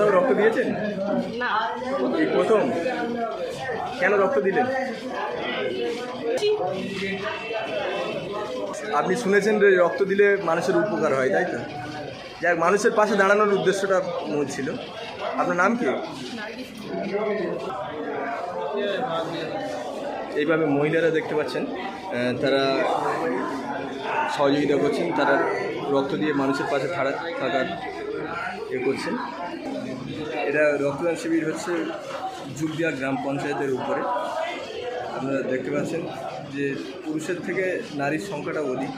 নিয়েছেন না। এই প্রথম? কেন রক্ত দিলেন? আপনি শুনেছেন যে রক্ত দিলে মানুষের উপকার হয় তাই তো? যাক মানুষের পাশে দাঁড়ানোর উদ্দেশ্যটা মূল ছিল। আপনার নাম কি? এইভাবে মহিলারা দেখতে পাচ্ছেন তারা সহযোগিতা করছেন তারা রক্ত দিয়ে মানুষের পাশে থাকা থাকার এ করছেন। এটা রক্তদান শিবির হচ্ছে জুগদিয়া গ্রাম পঞ্চায়েতের উপরে। আপনারা দেখতে পাচ্ছেন যে পুরুষের থেকে নারীর সংখ্যাটা অধিক।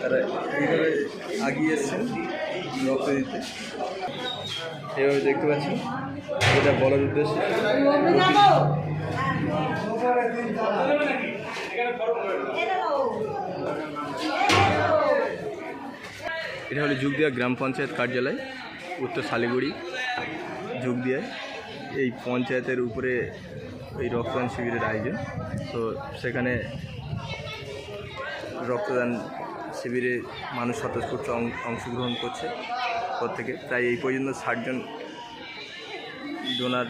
তারা এইভাবে আগিয়ে এসছেন রক্ত দিতে। এভাবে দেখতে পাচ্ছেন এটা বলার উদ্দেশ্যে। এটা হলো যুগদিয়া গ্রাম পঞ্চায়েত কার্যালয়। উত্তর শালিগুড়ি যোগ দিয়ে এই পঞ্চায়েতের উপরে এই রক্তদান শিবিরের আয়োজন। তো সেখানে রক্তদান শিবিরে মানুষ স্বতঃস্ফূর্ত অংশগ্রহণ করছে প্রত্যেকে। প্রায় এই পর্যন্ত ষাটজন ডোনার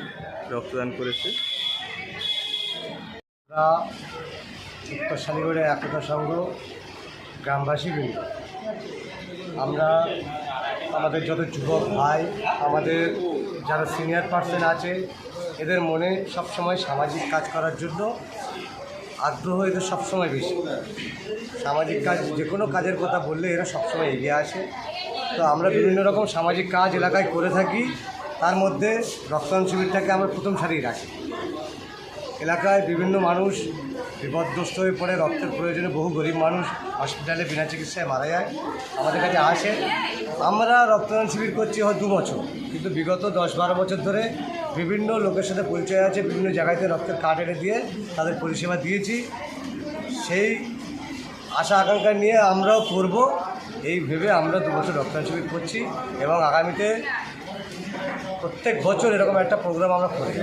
রক্তদান করেছে। আমরা উত্তর শালীগড়ের একতা সংঘ গ্রামবাসী আমরা আমাদের যত যুবক ভাই, আমাদের যারা সিনিয়র পার্সন আছে, এদের মনে সবসময় সামাজিক কাজ করার জন্য আগ্রহ এদের সবসময় বেশি। সামাজিক কাজ যে কোনো কাজের কথা বললে এরা সবসময় এগিয়ে আসে। তো আমরা বিভিন্ন রকম সামাজিক কাজ এলাকায় করে থাকি। তার মধ্যে রক্তদান শিবিরটাকে আমরা প্রথম সারিয়ে রাখি। এলাকায় বিভিন্ন মানুষ বিপদগ্রস্ত হয়ে পড়ে, রক্তের প্রয়োজনে বহু গরিব মানুষ হসপিটালে বিনা চিকিৎসায় মারা যায়। আমাদের কাছে আসে। আমরা রক্তদান শিবির করছি হয় দু বছর। কিন্তু বিগত দশ বারো বছর ধরে বিভিন্ন লোকের সাথে পরিচয় আছে, বিভিন্ন জায়গাতে রক্তের কার্ড এনে দিয়ে তাদের পরিষেবা দিয়েছি। সেই আশা আকাঙ্ক্ষা নিয়ে আমরাও করব। এই ভেবে আমরা দু বছর রক্তদান শিবির করছি এবং আগামীতে প্রত্যেক বছর এরকম একটা প্রোগ্রাম আমরা করি